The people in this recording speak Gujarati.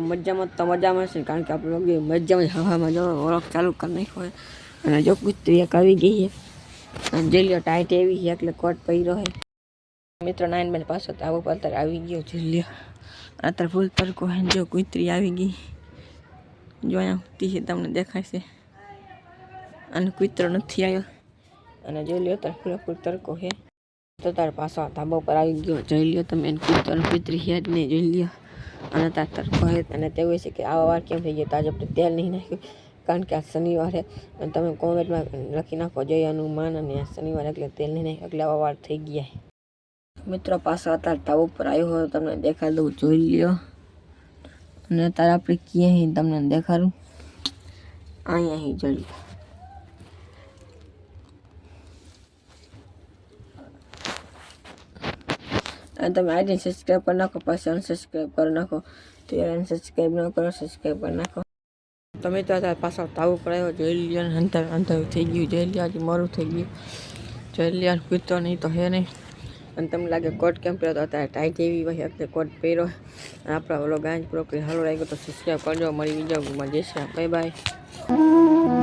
મજામાં તો મજામાં છે, કારણ કે આપણે લોકો મજામાં હવામાં જો ઓળખ ચાલુ કરી નાખ્યો હોય. અને જો કુતરી આવી ગઈ છે. અને જેલિયો ટાઈટ એવી છે, એટલે કોટ પહેર્યો છે. મિત્રો નાઇન બેન પાછો તો આવું અત્યારે આવી ગયો જેલિયો. અત્યારે ફૂલ તડકો છે જો કુતરી આવી ગઈ. જો અહીંયા ઉઠતી છે, તમને દેખાય છે. અને કુતરો નથી આવ્યો. અને જોઈ લ્યો તાર ફૂલ તડકો છે. તો તાર પાછો ધાબા પર આવી ગયો જોઈ લ્યો તમે એને કુતરો કુતરી છે જ નહીં જોઈ લ્યો અને તાર તરફ અને તેવું છે કે આવા વાર કેમ થઈ ગયો? તો આજે આપણે તેલ નહીં નાખ્યું. કારણ કે આ શનિવારે અને તમે કોમેન્ટમાં લખી નાખો જય હનુમાન અને આ શનિવારે એટલે તેલ નહીં નાખ્યું એટલે આવા વાર થઈ ગયા મિત્રો, પાછો અત્યારે તાવ ઉપર આવ્યો હોય તમને દેખાડ દઉં. જોઈ લ્યો. અને અત્યારે આપણે ક્યાં તમને દેખાડું? અહીંયા અહીં જોઈ અને તમે આજે સબસ્ક્રાઈબ કરી નાખો, પછી અનસબસ્ક્રાઈબ કરી નાખો. તો યાર અનસબસ્ક્રાઈબ ન કરો સબસ્ક્રાઈબ કરી નાખો. તમે તો અત્યારે પાછો તાવું પડાયો જોઈ લ્યો અંતર અંતર થઈ ગયું જોઈ લ્યો આજે મોરું થઈ ગયું. જોઈ લ્યો કૂદતો નહીં તો હે નહીં. અને તમને લાગે કોટ કેમ પહેર્યો તો અત્યારે ટાઈટ એવી હોય, અત્યારે કોટ પહેર્યો. અને આપણા ઓલો ગાંજ પ્રોકરી હાલો લાગ્યો તો સબસ્ક્રાઈબ કરજો, મળી બીજા ગુમાં જશે બાય બાય.